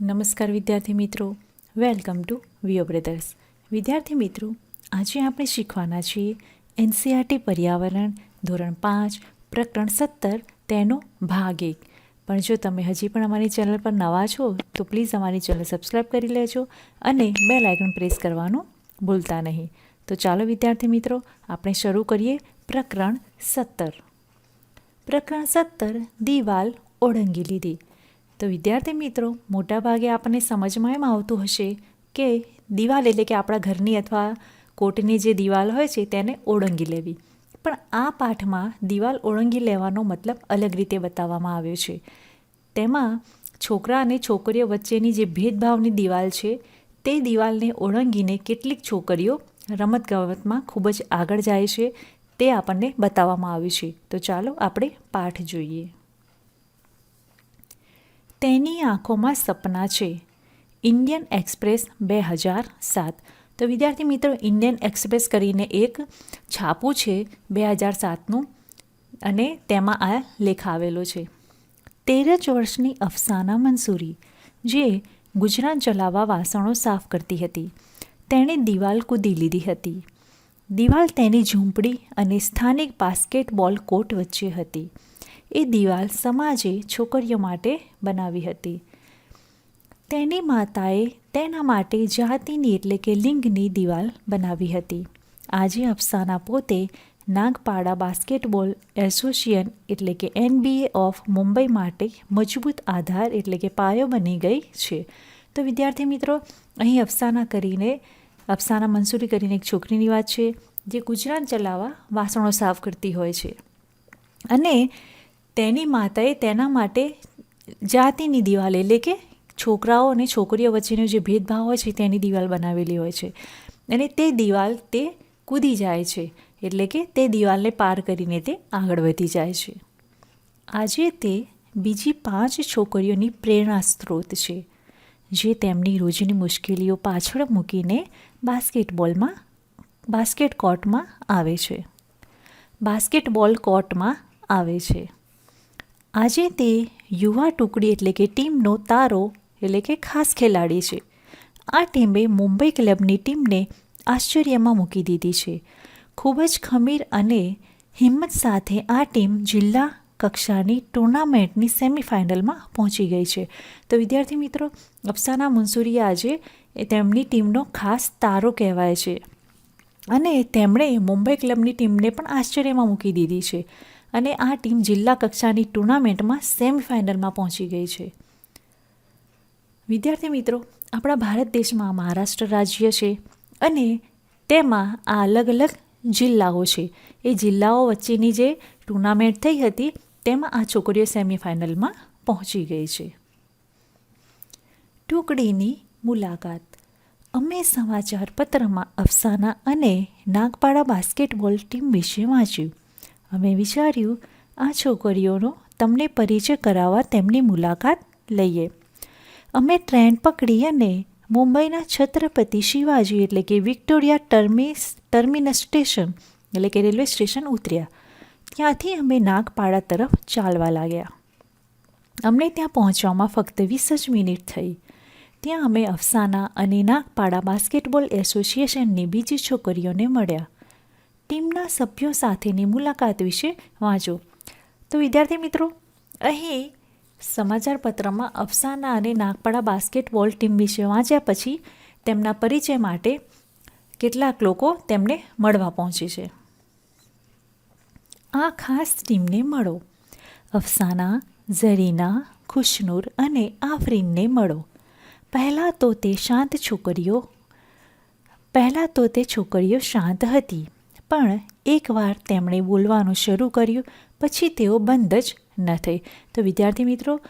નમસ્કાર વિદ્યાર્થી મિત્રો. વેલકમ ટુ વિયો બ્રધર્સ વિદ્યાર્થી મિત્રો, આજે આપણે શીખવાના છીએ એનસીઆરટી પર્યાવરણ ધોરણ પાંચ, પ્રકરણ સત્તર, તેનો ભાગ એક. પણ જો તમે હજી પણ અમારી ચેનલ પર નવા છો, તો પ્લીઝ અમારી ચેનલ સબસ્ક્રાઈબ કરી લેજો અને બે લાઇકન પ્રેસ કરવાનું ભૂલતા નહીં. તો ચાલો વિદ્યાર્થી મિત્રો, આપણે શરૂ કરીએ પ્રકરણ સત્તર. પ્રકરણ સત્તર, દિવાલ ઓળંગી લીધી. તો વિદ્યાર્થી મિત્રો, મોટાભાગે આપણને સમજમાં એમ આવતું હશે કે દિવાલ એટલે કે આપણા ઘરની અથવા કોટની જે દિવાલ હોય છે તેને ઓળંગી લેવી. પણ આ પાઠમાં દિવાલ ઓળંગી લેવાનો મતલબ અલગ રીતે બતાવવામાં આવ્યો છે. તેમાં છોકરા અને છોકરીઓ વચ્ચેની જે ભેદભાવની દિવાલ છે તે દિવાલને ઓળંગીને કેટલીક છોકરીઓ રમતગમતમાં ખૂબ જ આગળ જાય છે તે આપણને બતાવવામાં આવ્યું છે. તો ચાલો આપણે પાઠ જોઈએ. તેની આંખોમાં સપના છે. ઇન્ડિયન એક્સપ્રેસ બે હજાર સાત. તો વિદ્યાર્થી મિત્રો, ઇન્ડિયન એક્સપ્રેસ કરીને એક છાપું છે બે હજાર સાતનું અને તેમાં આ લેખ આવેલો છે. તેર જ વર્ષની અફસાના મંસૂરી, જે ગુજરાત ચલાવવા વાસણો સાફ કરતી હતી. તેણે દિવાલ કૂદી લીધી હતી. દિવાલ તેની ઝૂંપડી અને સ્થાનિક બાસ્કેટબોલ કોર્ટ વચ્ચે હતી. એ દિવાલ સમાજે છોકરીઓ માટે બનાવી હતી. તેની માતાએ તેના માટે જાતિની એટલે કે લિંગની દિવાલ બનાવી હતી. આજે અફસાના પોતે નાગપાડા બાસ્કેટબોલ એસોસિએશન એટલે કે એનબીએ ઓફ મુંબઈ માટે મજબૂત આધાર એટલે કે પાયો બની ગઈ છે. તો વિદ્યાર્થી મિત્રો, અહીં અફસાના કરીને, અફસાના મંસૂરી કરીને એક છોકરીની વાત છે, જે ગુજરાત ચલાવવા વાસણો સાફ કરતી હોય છે. અને તેની માતાએ તેના માટે જાતિની દિવાલ એટલે કે છોકરાઓ અને છોકરીઓ વચ્ચેનો જે ભેદભાવ હોય છે, તેની દિવાલ બનાવેલી હોય છે. અને તે દિવાલ તે કૂદી જાય છે, એટલે કે તે દિવાલને પાર કરીને તે આગળ વધી જાય છે. આજે તે બીજી પાંચ છોકરીઓની પ્રેરણા સ્ત્રોત છે, જે તેમની રોજની મુશ્કેલીઓ પાછળ મૂકીને બાસ્કેટબોલમાં, બાસ્કેટ કોર્ટમાં આવે છે. બાસ્કેટબોલ કોર્ટમાં આવે છે. આજે તે યુવા ટુકડી એટલે કે ટીમનો તારો એટલે કે ખાસ ખેલાડી છે. આ ટીમે મુંબઈ ક્લબની ટીમને આશ્ચર્યમાં મૂકી દીધી છે. ખૂબ જ ખમીર અને હિંમત સાથે આ ટીમ જિલ્લા કક્ષાની ટુર્નામેન્ટની સેમિફાઇનલમાં પહોંચી ગઈ છે. તો વિદ્યાર્થી મિત્રો, અફસાના મુન્સુરી આજે તેમની ટીમનો ખાસ તારો કહેવાય છે. અને તેમણે મુંબઈ ક્લબની ટીમને પણ આશ્ચર્યમાં મૂકી દીધી છે. અને આ ટીમ જિલ્લા કક્ષાની ટુર્નામેન્ટમાં સેમિફાઇનલમાં પહોંચી ગઈ છે. વિદ્યાર્થી મિત્રો, આપણા ભારત દેશમાં મહારાષ્ટ્ર રાજ્ય છે અને તેમાં આ અલગ અલગ જિલ્લાઓ છે. એ જિલ્લાઓ વચ્ચેની જે ટુર્નામેન્ટ થઈ હતી, તેમાં આ છોકરીઓ સેમિફાઇનલમાં પહોંચી ગઈ છે. ટુકડીની મુલાકાત. અમે સમાચાર પત્રમાં અફસાના અને નાગપાડા બાસ્કેટબોલ ટીમ વિશે વાંચ્યું. અમે વિચાર્યું, આ છોકરીઓનો તમને પરિચય કરાવવા તેમની મુલાકાત લઈએ. અમે ટ્રેન પકડી અને મુંબઈના છત્રપતિ શિવાજી એટલે કે વિક્ટોરિયા ટર્મિસ, ટર્મિનસ સ્ટેશન, એટલે કે રેલવે સ્ટેશન ઉતર્યા. ત્યાંથી અમે નાગપાડા તરફ ચાલવા લાગ્યા. અમને ત્યાં પહોંચવામાં ફક્ત વીસ જ મિનિટ થઈ. ત્યાં અમે અફસાના અને નાગપાડા બાસ્કેટબોલ એસોસિએશનની બીજી છોકરીઓને મળ્યા. ટીમના સભ્યો સાથેની મુલાકાત વિશે વાંચો. તો વિદ્યાર્થી મિત્રો, અહીં સમાચાર પત્રમાં અફસાના અને નાગપાડા બાસ્કેટબોલ ટીમ વિશે વાંચ્યા પછી તેમના પરિચય માટે કેટલાક લોકો તેમને મળવા પહોંચે છે. આ ખાસ ટીમને મળો. અફસાના, ઝરીના, ખુશનૂર અને આફરીનને મળો. પહેલાં તો તે શાંત છોકરીઓ, પહેલાં તો તે છોકરીઓ શાંત હતી. પણ એકવાર તેમણે બોલવાનું શરૂ કર્યું, પછી તેઓ બંધ જ ન થઈ. તો વિદ્યાર્થી મિત્રો,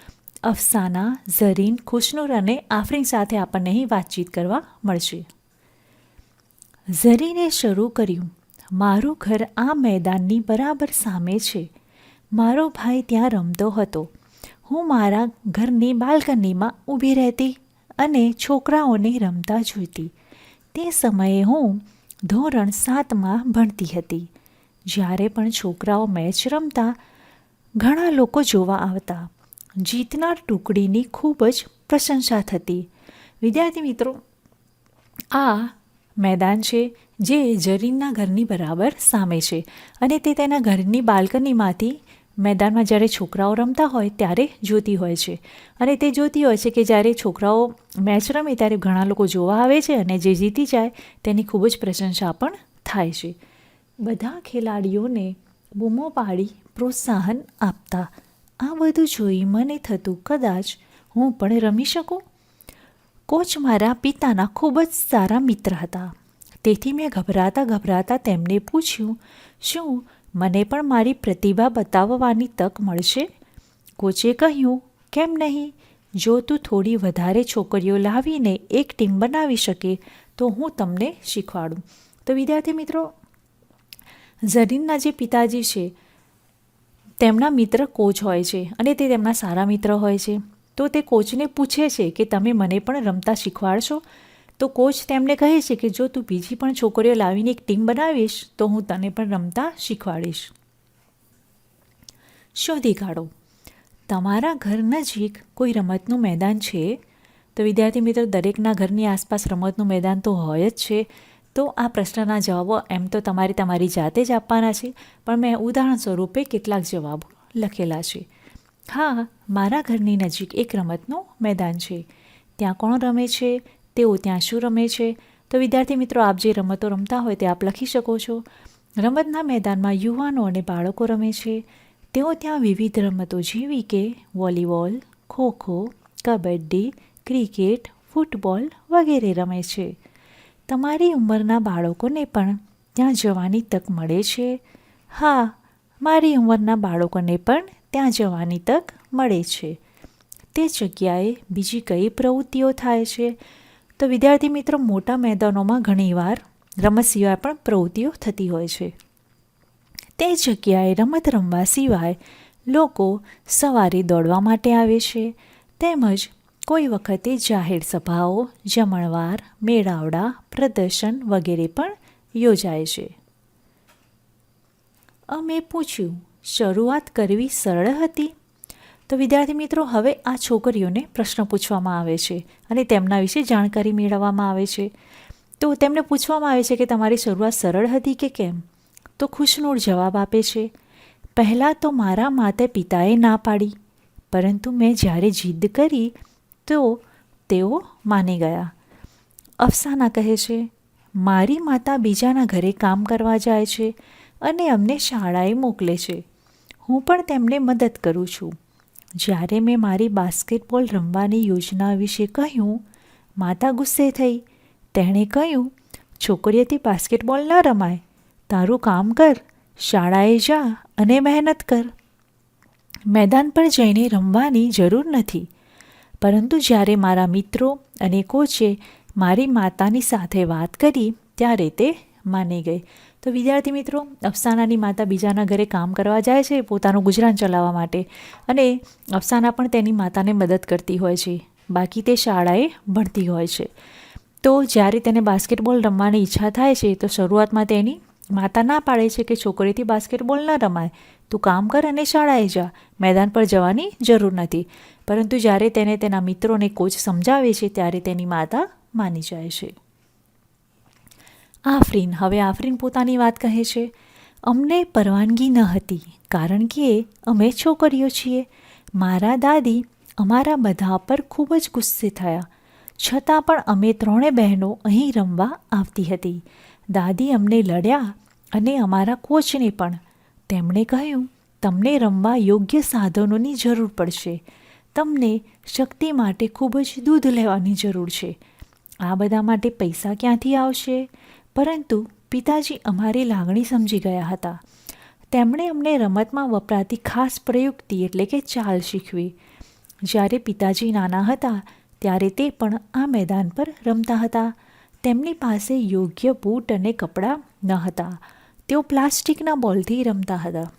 અફસાના, ઝરીન, ખુશનુર અને આફરીન સાથે આપણને અહીં વાતચીત કરવા મળશે. ઝરીને શરૂ કર્યું, મારું ઘર આ મેદાનની બરાબર સામે છે. મારો ભાઈ ત્યાં રમતો હતો. હું મારા ઘરની બાલ્કનીમાં ઊભી રહેતી અને છોકરાઓને રમતા જોઈતી. તે સમયે હું ધોરણ સાતમાં ભણતી હતી. જ્યારે પણ છોકરાઓ મેચ રમતા, ઘણા લોકો જોવા આવતા. જીતનાર ટુકડીની ખૂબ જ પ્રશંસા થતી. વિદ્યાર્થી મિત્રો, આ મેદાન છે જે જરીનના ઘરની બરાબર સામે છે અને તે તેના ઘરની બાલ્કનીમાંથી મેદાનમાં જ્યારે છોકરાઓ રમતા હોય ત્યારે જોતી હોય છે. અને તે જોતી હોય છે કે જ્યારે છોકરાઓ મેચ રમે ત્યારે ઘણા લોકો જોવા આવે છે અને જે જીતી જાય તેની ખૂબ જ પ્રશંસા પણ થાય છે. બધા ખેલાડીઓને બૂમો પાડી પ્રોત્સાહન આપતા, આ બધું જોઈ મને થતું કદાચ હું પણ રમી શકું કોચ મારા પિતાના ખૂબ જ સારા મિત્ર હતા. તેથી મેં ગભરાતા ગભરાતા તેમને પૂછ્યું, શું મને પણ મારી પ્રતિભા બતાવવાની તક મળશે? કોચે કહ્યું, કેમ નહીં? જો તું થોડી વધારે છોકરીઓ લાવીને એક ટીમ બનાવી શકે, તો હું તમને શીખવાડું. તો વિદ્યાર્થી મિત્રો, ઝરીનના જે પિતાજી છે, તેમના મિત્ર કોચ હોય છે અને તે તેમના સારા મિત્ર હોય છે. તો તે કોચને પૂછે છે કે, તમે મને પણ રમતા શીખવાડશો? તો કોચ તેમને કહે છે કે, જો તું બીજી પણ છોકરીઓ લાવીને એક ટીમ બનાવીશ, તો હું તને પણ રમતા શીખવાડીશ. શોધી કાઢો. તમારા ઘર નજીક કોઈ રમતનું મેદાન છે? તો વિદ્યાર્થી મિત્રો, દરેકના ઘરની આસપાસ રમતનું મેદાન તો હોય જ છે. તો આ પ્રશ્નના જવાબો એમ તો તમારે તમારી જાતે જ આપવાના છે. પણ મેં ઉદાહરણ સ્વરૂપે કેટલાક જવાબો લખેલા છે. હા, મારા ઘરની નજીક એક રમતનું મેદાન છે. ત્યાં કોણ રમે છે? તેઓ ત્યાં શું રમે છે? તો વિદ્યાર્થી મિત્રો, આપ જે રમતો રમતા હોય તે આપ લખી શકો છો. રમતના મેદાનમાં યુવાનો અને બાળકો રમે છે. તેઓ ત્યાં વિવિધ રમતો જેવી કે volleyball, kho kho, kabaddi, cricket, football વગેરે રમે છે. તમારી ઉંમરના બાળકોને પણ ત્યાં જવાની તક મળે છે? હા, મારી ઉંમરના બાળકોને પણ ત્યાં જવાની તક મળે છે. તે જગ્યાએ બીજી કઈ પ્રવૃત્તિઓ થાય છે? તો વિદ્યાર્થી મિત્રો, મોટા મેદાનોમાં ઘણીવાર રમત સિવાય પણ પ્રવૃત્તિઓ થતી હોય છે. તે જગ્યાએ રમત રમવા સિવાય લોકો સવારે દોડવા માટે આવે છે. તેમજ કોઈ વખતે જાહેર સભાઓ, જમણવાર મેળાવડા, પ્રદર્શન વગેરે પણ યોજાય છે. અમે પૂછ્યું, શરૂઆત કરવી સરળ હતી? તો વિદ્યાર્થી મિત્રો, હવે આ છોકરીઓને પ્રશ્ન પૂછવામાં આવે છે અને તેમના વિશે જાણકારી મેળવવામાં આવે છે. તો તેમને પૂછવામાં આવે છે કે તમારી શરૂઆત સરળ હતી કે કેમ? તો ખુશનૂર જવાબ આપે છે, પહેલાં તો મારા માતા પિતાએ ના પાડી, પરંતુ મેં જ્યારે જીદ કરી, તો તેઓ માની ગયા. અફસાના કહે છે, મારી માતા બીજાના ઘરે કામ કરવા જાય છે અને અમને શાળાએ મોકલે છે. હું પણ તેમને મદદ કરું છું. જ્યારે મેં મારી બાસ્કેટબોલ રમવાની યોજના વિશે કહ્યું, માતા ગુસ્સે થઈ. તેણે કહ્યું છોકરીઓથી બાસ્કેટબોલ ન રમાય. તારું કામ કર, શાળાએ જા અને મહેનત કર. મેદાન પર જઈને રમવાની જરૂર નથી. પરંતુ જ્યારે મારા મિત્રો અને કોચે મારી માતાની સાથે વાત કરી, ત્યારે તે માની ગઈ. તો વિદ્યાર્થી મિત્રો, અફસાનાની માતા બીજાના ઘરે કામ કરવા જાય છે, પોતાનું ગુજરાન ચલાવવા માટે. અને અફસાના પણ તેની માતાને મદદ કરતી હોય છે. બાકી તે શાળાએ ભણતી હોય છે. તો જ્યારે તેને બાસ્કેટબોલ રમવાની ઈચ્છા થાય છે, તો શરૂઆતમાં તેની માતા ના પાડે છે કે છોકરીથી બાસ્કેટબોલ ન રમાય. તું કામ કર અને શાળાએ જા. મેદાન પર જવાની જરૂર નથી. પરંતુ જ્યારે તેને તેના મિત્રોને કોચ સમજાવે છે, ત્યારે તેની માતા માની જાય છે. આફરીન, હવે આફરીન પોતાની વાત કહે છે, અમને પરવાનગી ન હતી, કારણ કે અમે છોકરીઓ છીએ. મારા દાદી અમારા બધા પર ખૂબ જ ગુસ્સે થયા. છતાં પણ અમે ત્રણે બહેનો અહીં રમવા આવતી હતી. દાદી અમને લડ્યા અને અમારા કોચને પણ. તેમણે કહ્યું, તમને રમવા યોગ્ય સાધનોની જરૂર પડશે. તમને શક્તિ માટે ખૂબ જ દૂધ લેવાની જરૂર છે. આ બધા માટે પૈસા ક્યાંથી આવશે? પરંતુ પિતાજી અમારી લાગણી સમજી ગયા હતા. તેમણે અમને રમતમાં વપરાતી ખાસ પ્રયુક્તિ એટલે કે ચાલ શીખવી. જ્યારે પિતાજી નાના હતા, ત્યારે તે પણ આ મેદાન પર રમતા હતા. તેમની પાસે યોગ્ય બૂટ અને કપડાં ન હતા. તેઓ પ્લાસ્ટિકના બોલથી રમતા હતા.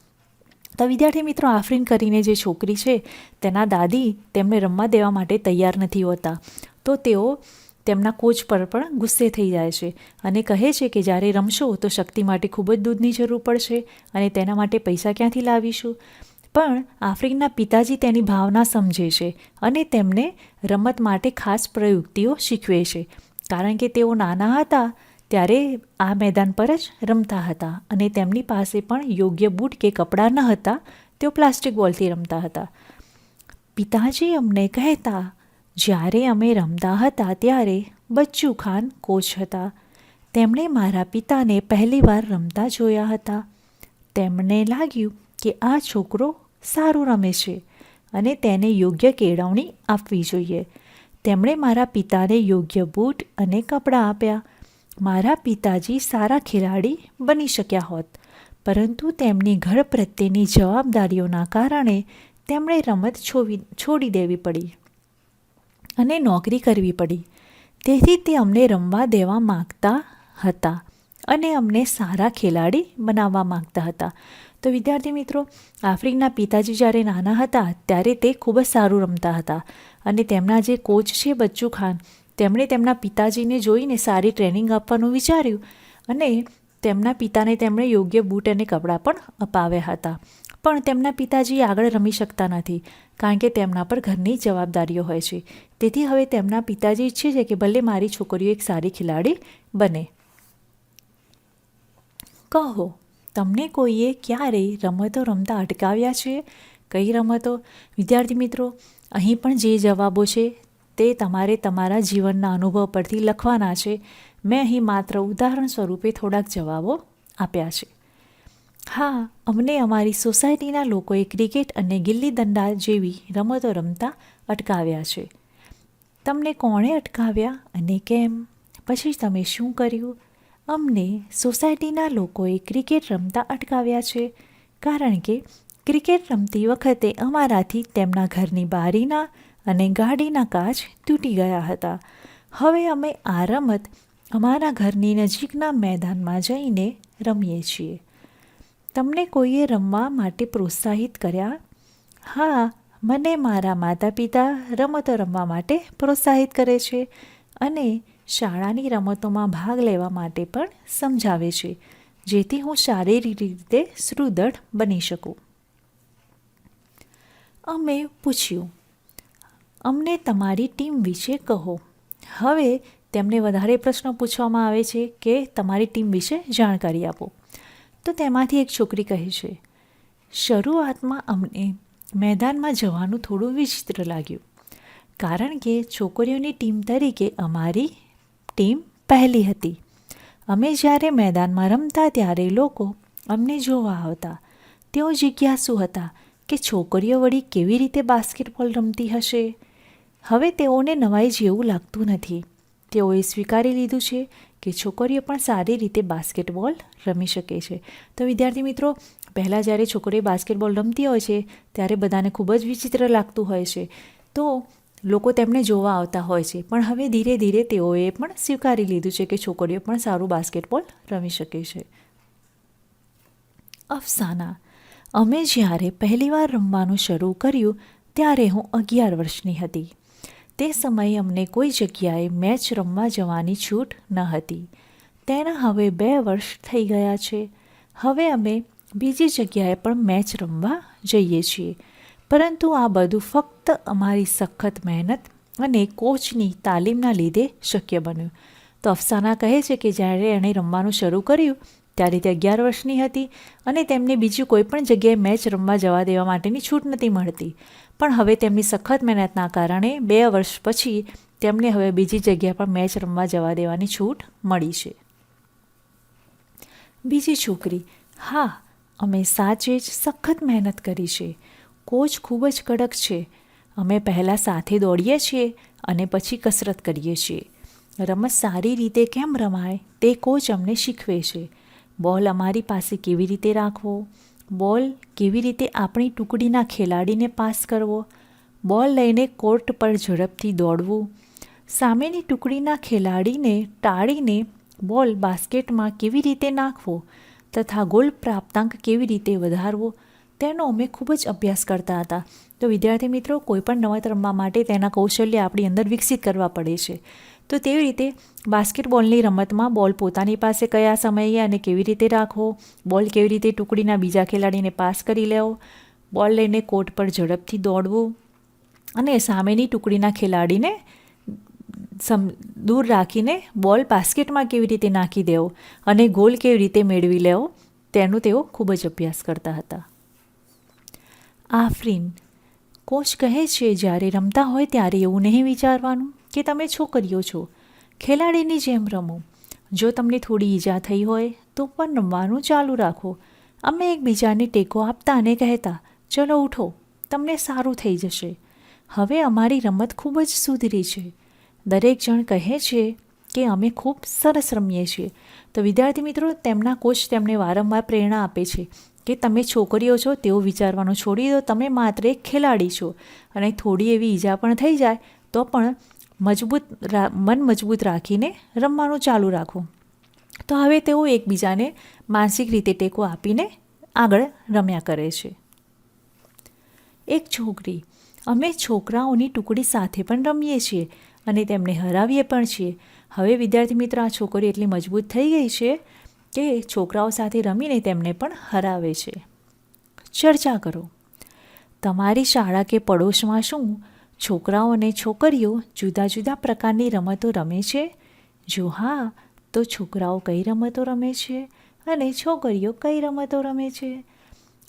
તો વિદ્યાર્થી મિત્રો આફરીન કરીને જે છોકરી છે, તેના દાદી તેમને રમવા દેવા માટે તૈયાર નથી હોતા. તો તેઓ તેમના કોચ પર પણ ગુસ્સે થઈ જાય છે અને કહે છે કે જ્યારે રમશો તો શક્તિ માટે ખૂબ જ દૂધની જરૂર પડશે અને તેના માટે પૈસા ક્યાંથી લાવીશું? પણ આફ્રિકના પિતાજી તેની ભાવના સમજે છે અને તેમને રમત માટે ખાસ પ્રયુક્તિઓ શીખવે છે. કારણ કે તેઓ નાના હતા ત્યારે આ મેદાન પર જ રમતા હતા અને તેમની પાસે પણ યોગ્ય બૂટ કે કપડાં ન હતા, તેઓ પ્લાસ્ટિક બોલથી રમતા હતા. પિતાજી અમને કહેતા જ્યારે અમે રમતા હતા ત્યારે બચ્ચુ ખાન કોચ હતા. તેમણે મારા પિતાને પહેલીવાર રમતા જોયા હતા. તેમને લાગ્યું કે આ છોકરો સારું રમે છે અને તેને યોગ્ય કેળવણી આપવી જોઈએ. તેમણે મારા પિતાને યોગ્ય બૂટ અને કપડાં આપ્યા. મારા પિતાજી સારા ખેલાડી બની શક્યા હોત, પરંતુ તેમની ઘર પ્રત્યેની જવાબદારીઓના કારણે તેમણે રમત છોડી દેવી પડી. અને નોકરી કરવી પડી. તેથી તે અમને રમવા દેવા માગતા હતા અને અમને સારા ખેલાડી બનાવવા માગતા હતા. તો વિદ્યાર્થી મિત્રો, આફ્રિકના પિતાજી જ્યારે નાના હતા, ત્યારે તે ખૂબ જ સારું રમતા હતા અને તેમના જે કોચ છે બચ્ચુ ખાન, તેમણે તેમના પિતાજીને જોઈને સારી ટ્રેનિંગ આપવાનું વિચાર્યું અને તેમના પિતાને તેમણે યોગ્ય બૂટ અને કપડાં પણ અપાવ્યા હતા. પણ તેમના પિતાજી આગળ રમી શકતા નથી, કારણ કે તેમના પર ઘરની જવાબદારીઓ હોય છે. તેથી હવે તેમના પિતાજી ઈચ્છે છે કે ભલે મારી છોકરીઓ એક સારી ખેલાડી બને. કહો, તમને કોઈએ ક્યારેય રમતો રમતા અટકાવ્યા છે? કઈ રમતો? વિદ્યાર્થી મિત્રો, અહીં પણ જે જવાબો છે તે તમારે તમારા જીવનના અનુભવ પરથી લખવાના છે. મેં અહીં માત્ર ઉદાહરણ સ્વરૂપે થોડાક જવાબો આપ્યા છે. હા, અમને અમારી સોસાયટીના લોકોએ ક્રિકેટ અને ગિલ્લી દંડા જેવી રમતો રમતા અટકાવ્યા છે. તમને કોણે અટકાવ્યા અને કેમ? પછી તમે શું કર્યું? અમને સોસાયટીના લોકોએ ક્રિકેટ રમતા અટકાવ્યા છે, કારણ કે ક્રિકેટ રમતી વખતે અમારાથી તેમના ઘરની બારીના અને ગાડીના કાચ તૂટી ગયા હતા. હવે અમે આ રમત અમારા ઘરની નજીકના મેદાનમાં જઈને રમીએ છીએ. તમને કોઈએ રમવા માટે પ્રોત્સાહિત કર્યા? હા, મને મારા માતા પિતા રમતો રમવા માટે પ્રોત્સાહિત કરે છે અને શાળાની રમતોમાં ભાગ લેવા માટે પણ સમજાવે છે, જેથી હું શારીરિક રીતે સુદૃઢ બની શકું. અમે પૂછ્યું, અમને તમારી ટીમ વિશે કહો. હવે તેમને વધારે પ્રશ્નો પૂછવામાં આવે છે કે તમારી ટીમ વિશે જાણકારી આપો. તો તેમાંથી એક છોકરી કહે છે શરૂઆતમાં અમને મેદાનમાં જવાનું થોડું વિચિત્ર લાગ્યું, કારણ કે છોકરીઓની ટીમ તરીકે અમારી ટીમ પહેલી હતી. અમે જ્યારે મેદાનમાં રમતા ત્યારે લોકો અમને જોવા આવતા. તેઓ જિજ્ઞાસુ હતા કે છોકરીઓ વળી કેવી રીતે બાસ્કેટબોલ રમતી હશે? હવે તેઓને નવાઈ જેવું લાગતું નથી. તેઓએ સ્વીકારી લીધું છે કે છોકરીઓ પણ સારી રીતે બાસ્કેટબોલ રમી શકે છે. તો વિદ્યાર્થી મિત્રો, પહેલાં જ્યારે છોકરીઓ બાસ્કેટબોલ રમતી હોય છે, ત્યારે બધાને ખૂબ જ વિચિત્ર લાગતું હોય છે. તો લોકો તેમને જોવા આવતા હોય છે. પણ હવે ધીરે ધીરે તેઓએ પણ સ્વીકારી લીધું છે કે છોકરીઓ પણ સારું બાસ્કેટબોલ રમી શકે છે. અફસાના. અમે જ્યારે પહેલીવાર રમવાનું શરૂ કર્યું, ત્યારે હું અગિયાર વર્ષની હતી. તે સમયે અમને કોઈ જગ્યાએ મેચ રમવા જવાની છૂટ ન હતી. તેના હવે બે વર્ષ થઈ ગયા છે. હવે અમે બીજી જગ્યાએ પણ મેચ રમવા જઈએ છીએ. પરંતુ આ બધું ફક્ત અમારી સખત મહેનત અને કોચની તાલીમના લીધે શક્ય બન્યું. તો અફસાના કહે છે કે જ્યારે એણે રમવાનું શરૂ કર્યું ત્યારે તે અગિયાર વર્ષની હતી અને તેમને બીજી કોઈપણ જગ્યાએ મેચ રમવા જવા દેવા માટેની છૂટ નથી મળતી. પણ હવે તેમની સખત મહેનતના કારણે બે વર્ષ પછી તેમને હવે બીજી જગ્યા પર મેચ રમવા જવા દેવાની છૂટ મળી છે. બીજી છોકરી, હા, અમે સાચે જ સખત મહેનત કરી છે. કોચ ખૂબ જ કડક છે. અમે પહેલાં સાથે દોડીએ છીએ અને પછી કસરત કરીએ છીએ. રમત સારી રીતે કેમ રમાય તે કોચ અમને શીખવે છે. બોલ અમારી પાસે કેવી રીતે રાખવો? બોલ, કેવી રીતે આપણી ટુકડીના ખેલાડીને પાસ કરવો? બોલ લઈને કોર્ટ પર ઝડપથી દોડવું. સામેની ટુકડીના ખેલાડીને ટાળીને બોલ બાસ્કેટમાં કેવી રીતે નાખવો તથા ગોલ પ્રાપ્તાંક કેવી રીતે વધારવો તેનો અમે ખૂબ જ અભ્યાસ કરતા હતા. તો વિદ્યાર્થી મિત્રો કોઈપણ નવા રમવા માટે તેના કૌશલ્ય આપણી અંદર વિકસિત કરવા પડે છે. તો તેવી રીતે બાસ્કેટબોલની રમતમાં બોલ પોતાની પાસે કયા સમયે અને કેવી રીતે રાખવો? બોલ કેવી રીતે ટુકડીના બીજા ખેલાડીને પાસ કરી લેવો? બોલ લઈને કોર્ટ પર ઝડપથી દોડવું અને સામેની ટુકડીના ખેલાડીને સમ, દૂર રાખીને બોલ બાસ્કેટમાં કેવી રીતે નાખી દેવો અને ગોલ કેવી રીતે મેળવી લેવો તેનો તેઓ ખૂબ જ અભ્યાસ કરતા હતા. આફરીન, કોચ કહે છે, જ્યારે રમતા હોય ત્યારે એવું નહીં વિચારવાનું. કે તમે છોકરીઓ છો. ખેલાડીની જેમ રમો. જો તમને થોડી ઈજા થઈ હોય, તો પણ રમવાનું ચાલુ રાખો. અમે એકબીજાને ટેકો આપતા અને કહેતા, ચલો ઉઠો, તમને સારું થઈ જશે. હવે અમારી રમત ખૂબ જ સુધરી છે. દરેક જણ કહે છે કે અમે ખૂબ સરસ રમીએ છીએ. તો વિદ્યાર્થી મિત્રો, તેમના કોચ તેમને વારંવાર પ્રેરણા આપે છે કે તમે છોકરીઓ છો તેવું વિચારવાનું છોડી દો, તમે માત્ર એક ખેલાડી છો. અને થોડી એવી ઈજા પણ થઈ જાય, તો પણ મજબૂત મન મજબૂત રાખીને રમવાનું ચાલુ રાખો. તો હવે તેઓ એકબીજાને માનસિક રીતે ટેકો આપીને આગળ રમ્યા કરે છે. એક છોકરી, અમે છોકરાઓની ટુકડી સાથે પણ રમીએ છીએ અને તેમને હરાવીએ પણ છીએ. હવે વિદ્યાર્થી મિત્ર, આ છોકરી એટલી મજબૂત થઈ ગઈ છે કે છોકરાઓ સાથે રમીને તેમને પણ હરાવે છે. ચર્ચા કરો. તમારી શાળા કે પડોશમાં શું છોકરાઓ અને છોકરીઓ જુદા જુદા પ્રકારની રમતો રમે છે? જો હા, તો છોકરાઓ કઈ રમતો રમે છે અને છોકરીઓ કઈ રમતો રમે છે?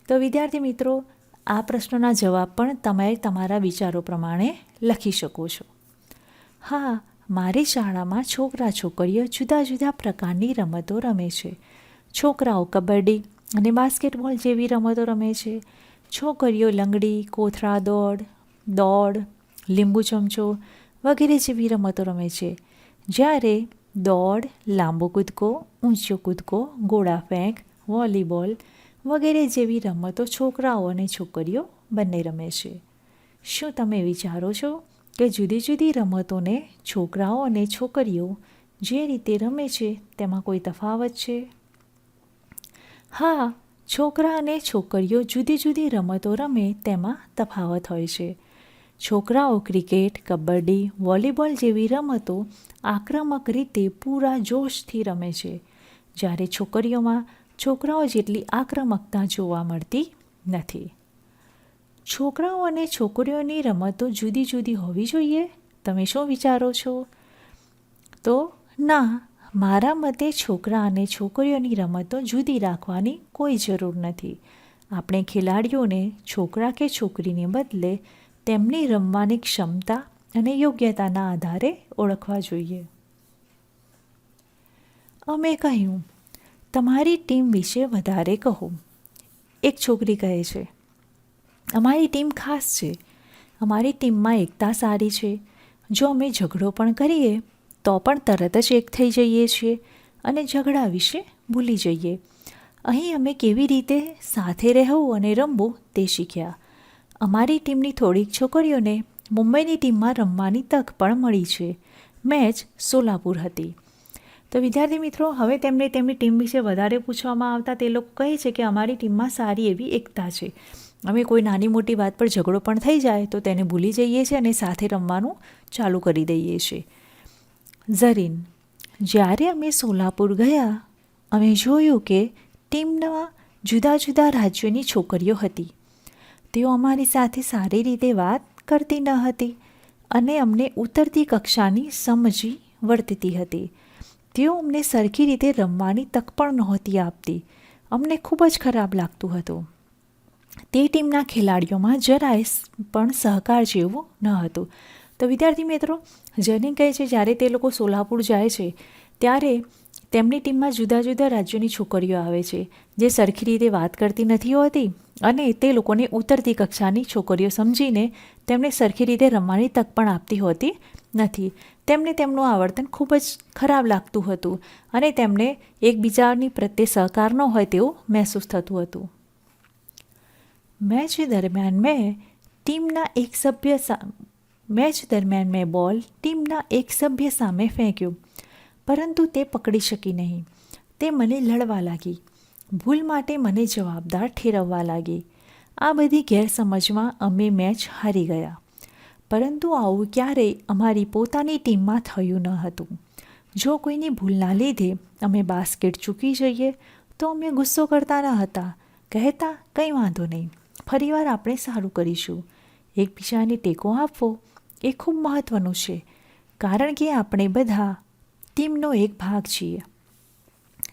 તો વિદ્યાર્થી મિત્રો, આ પ્રશ્નોના જવાબ પણ તમે તમારા વિચારો પ્રમાણે લખી શકો છો. હા, મારી શાળામાં છોકરા છોકરીઓ જુદા જુદા પ્રકારની રમતો રમે છે. છોકરાઓ કબડ્ડી અને બાસ્કેટબોલ જેવી રમતો રમે છે. છોકરીઓ લંગડી, કોથળા દોડ દોડ લીંબુ ચમચો વગેરે જેવી રમતો રમે છે. જ્યારે દોડ, લાંબો કૂદકો, ઊંચો કૂદકો, ગોળા ફેંક, વોલીબોલ વગેરે જેવી રમતો છોકરાઓ અને છોકરીઓ બંને રમે છે. શું તમે વિચારો છો કે જુદી જુદી રમતોને છોકરાઓ અને છોકરીઓ જે રીતે રમે છે તેમાં કોઈ તફાવત છે? હા, છોકરા અને છોકરીઓ જુદી જુદી રમતો રમે તેમાં તફાવત હોય છે. છોકરાઓ ક્રિકેટ, કબડ્ડી, વોલીબોલ જેવી રમતો આક્રમક રીતે પૂરા જોશથી રમે છે. જ્યારે છોકરીઓમાં છોકરાઓ જેટલી આક્રમકતા જોવા મળતી નથી. છોકરાઓ અને છોકરીઓની રમતો જુદી જુદી હોવી જોઈએ? તમે શું વિચારો છો? તો ના, મારા મતે છોકરા અને છોકરીઓની રમતો જુદી રાખવાની કોઈ જરૂર નથી. આપણે ખેલાડીઓને, છોકરા કે છોકરીને બદલે તેમની રમવાની ક્ષમતા અને યોગ્યતાના આધારે ઓળખવા જોઈએ. અમે કહ્યું, તમારી ટીમ વિશે વધારે કહો. એક છોકરી કહે છે, અમારી ટીમ ખાસ છે. અમારી ટીમમાં એકતા સારી છે. જો અમે ઝઘડો પણ કરીએ, તો પણ તરત જ એક થઈ જઈએ છીએ અને ઝઘડા વિશે ભૂલી જઈએ. અહીં અમે કેવી રીતે સાથે રહેવું અને રમવું તે શીખ્યા. અમારી ટીમની થોડીક છોકરીઓને મુંબઈની ટીમમાં રમવાની તક પણ મળી છે. મેચ સોલાપુર હતી. તો વિદ્યાર્થી મિત્રો, હવે તેમને તેમની ટીમ વિશે વધારે પૂછવામાં આવતા તે લોકો કહે છે કે અમારી ટીમમાં સારી એવી એકતા છે. અમે કોઈ નાની મોટી વાત પર ઝઘડો પણ થઈ જાય તો તેને ભૂલી જઈએ છીએ અને સાથે રમવાનું ચાલુ કરી દઈએ છીએ. ઝરીન, જ્યારે અમે સોલાપુર ગયા, અમે જોયું કે ટીમના જુદા જુદા રાજ્યોની છોકરીઓ હતી. તેઓ અમારી સાથે સારી રીતે વાત કરતી ન હતી અને અમને ઉતરતી કક્ષાની સમજી વર્તતી હતી. તેઓ અમને સરખી રીતે રમવાની તક પણ નહોતી આપતી. અમને ખૂબ જ ખરાબ લાગતું હતું. તે ટીમના ખેલાડીઓમાં જરાય પણ સહકાર જેવું ન હતું. તો વિદ્યાર્થી મિત્રો, જેને કહે છે જ્યારે તે લોકો સોલાપુર જાય છે, ત્યારે તેમની ટીમમાં જુદા જુદા રાજ્યોની છોકરીઓ આવે છે. જે સરખી રીતે વાત કરતી નથી હોતી અને તે લોકોને ઉતરતી કક્ષાની છોકરીઓ સમજીને તેમને સરખી રીતે રમવાની તક પણ આપતી હોતી નથી. તેમને તેમનું આવર્તન ખૂબ જ ખરાબ લાગતું હતું અને તેમને એકબીજાની પ્રત્યે સહકાર ન હોય તેવું મહેસૂસ થતું હતું. મેચ દરમિયાન મેં ટીમના એક સભ્ય મેચ દરમિયાન મેં બોલ ટીમના એક સભ્ય સામે ફેંક્યો, પરંતુ તે પકડી શકી નહીં. તે મને લડવા લાગી. ભૂલ માટે મને જવાબદાર ઠેરવવા લાગી. આ બધી ગેરસમજમાં અમે મેચ હારી ગયા. પરંતુ આવું ક્યારેય અમારી પોતાની ટીમમાં થયું ન હતું. જો કોઈની ભૂલના લીધે અમે બાસ્કેટ ચૂકી જઈએ, તો અમે ગુસ્સો કરતા ન હતા. કહેતા કંઈ વાંધો નહીં. ફરીવાર આપણે સારું કરીશું. એકબીજાને ટેકો આપવો એ ખૂબ મહત્ત્વનું છે, કારણ કે આપણે બધા ટીમનો એક ભાગ છીએ.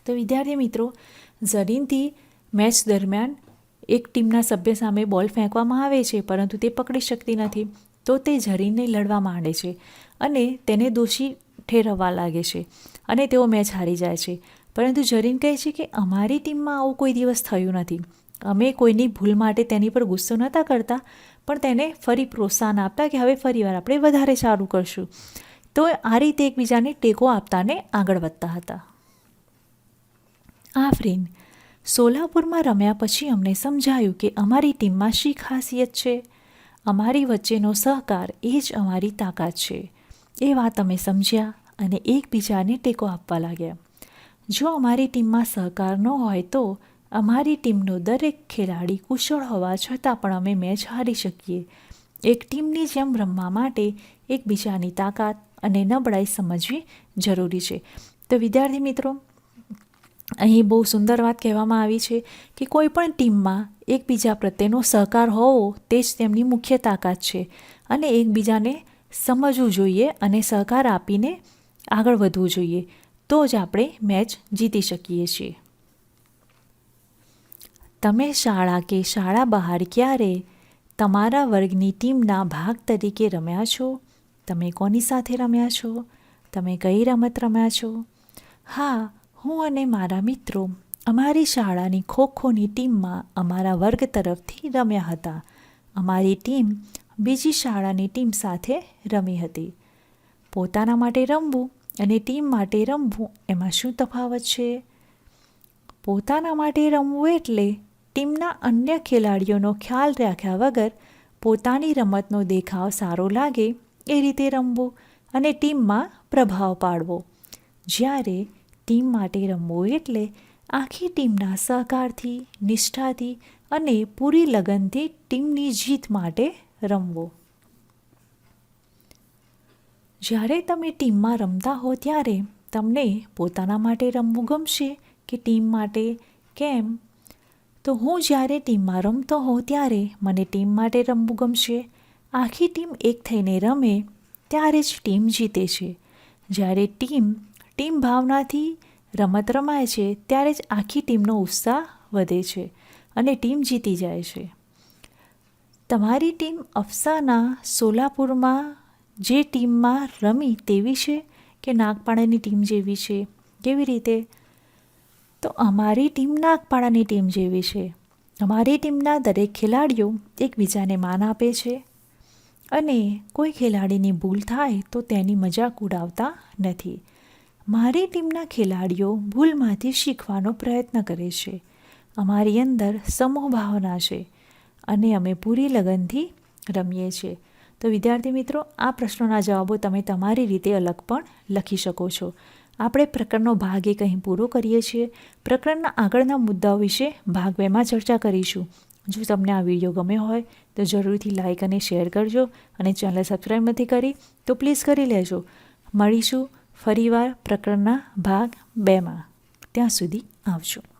તો વિદ્યાર્થી મિત્રો ઝરીનથી મેચ દરમિયાન એક ટીમના સભ્ય સામે બોલ ફેંકવામાં આવે છે, પરંતુ તે પકડી શકતી નથી. તો તે ઝરીનને લડવા માંડે છે અને તેને દોષી ઠેરવવા લાગે છે અને તેઓ મેચ હારી જાય છે. પરંતુ જરીન કહે છે કે અમારી ટીમમાં આવું કોઈ દિવસ થયું નથી. અમે કોઈની ભૂલ માટે તેની પર ગુસ્સો નહોતા કરતા, પણ તેને ફરી પ્રોત્સાહન આપતા કે હવે ફરીવાર આપણે વધારે સારું કરશું. તો આ રીતે એકબીજાને ટેકો આપતાને આગળ વધતા હતા. આફરીન, સોલાપુરમાં રમ્યા પછી અમને સમજાયું કે અમારી ટીમમાં શી ખાસિયત છે? અમારી વચ્ચેનો સહકાર એ જ અમારી તાકાત છે. એ વાત અમે સમજ્યા અને એકબીજાને ટેકો આપવા લાગ્યા. જો અમારી ટીમમાં સહકાર ન હોય તો અમારી ટીમનો દરેક ખેલાડી કુશળ હોવા છતાં પણ અમે મેચ હારી શકીએ. એક ટીમની જેમ રમવા માટે એકબીજાની તાકાત અને નબળાઈ સમજવી જરૂરી છે. તો વિદ્યાર્થી મિત્રો અહીં બહુ સુંદર વાત કહેવામાં આવી છે કે કોઈ પણ ટીમમાં એકબીજા પ્રત્યેનો સહકાર હોવો તે જ તેમની મુખ્ય તાકાત છે અને એકબીજાને સમજવું જોઈએ અને સહકાર આપીને આગળ વધવું જોઈએ. તો જ આપણે મેચ જીતી શકીએ છીએ. તમે શાળા કે શાળા બહાર ક્યારે તમારા વર્ગની ટીમના ભાગ તરીકે રમ્યા છો? તમે કોની સાથે રમ્યા છો? તમે કઈ રમત રમ્યા છો? હા હું અને મારા મિત્રો અમારી શાળાની ખોખોની ટીમમાં અમારા વર્ગ તરફથી રમ્યા હતા. અમારી ટીમ બીજી શાળાની ટીમ સાથે રમી હતી. પોતાના માટે રમવું અને ટીમ માટે રમવું એમાં શું તફાવત છે? પોતાના માટે રમવું એટલે ટીમના અન્ય ખેલાડીઓનો ખ્યાલ રાખ્યા વગર પોતાની રમતનો દેખાવ સારો લાગે એ રીતે રમવું અને ટીમમાં પ્રભાવ પાડવો. જ્યારે ટીમ માટે રમવું એટલે આખી ટીમના સહકારથી, નિષ્ઠાથી અને પૂરી લગનથી ટીમની જીત માટે રમવો. જ્યારે તમે ટીમમાં રમતા હો ત્યારે તમને પોતાના માટે રમવું ગમશે કે ટીમ માટે? કેમ? તો હું જ્યારે ટીમમાં રમતો હોઉં ત્યારે મને ટીમ માટે રમવું ગમશે. આખી ટીમ એક થઈને રમે, ત્યારે જ ટીમ જીતે છે. જ્યારે ટીમ ટીમ ભાવનાથી રમત રમાય છે, ત્યારે જ આખી ટીમનો ઉત્સાહ વધે છે અને ટીમ જીતી જાય છે. તમારી ટીમ અફસાના સોલાપુરમાં જે ટીમમાં રમી તેવી છે કે નાગપાડાની ટીમ જેવી છે? કેવી રીતે? તો અમારી ટીમ નાગપાડાની ટીમ જેવી છે. અમારી ટીમના દરેક ખેલાડીઓ એકબીજાને માન આપે છે અને કોઈ ખેલાડીની ભૂલ થાય તો તેની મજાક ઉડાવતા નથી. મારી ટીમના ખેલાડીઓ ભૂલમાંથી શીખવાનો પ્રયત્ન કરે છે. અમારી અંદર સમૂહ ભાવના છે અને અમે પૂરી લગનથી રમીએ છીએ. તો વિદ્યાર્થી મિત્રો, આ પ્રશ્નોના જવાબો તમે તમારી રીતે અલગ પણ લખી શકો છો. આપણે પ્રકરણનો ભાગ એક અહીં પૂરો કરીએ છીએ. પ્રકરણના આગળના મુદ્દાઓ વિશે ભાગ બેમાં ચર્ચા કરીશું. જો તમને આ વીડિયો ગમ્યો હોય, તો જરૂરથી લાઇક અને શેર કરજો અને ચેનલ સબસ્ક્રાઈબ નથી કરી, તો પ્લીઝ કરી લેજો. મળીશું ફરીવાર પ્રકરણના ભાગ બેમાં. ત્યાં સુધી આવજો.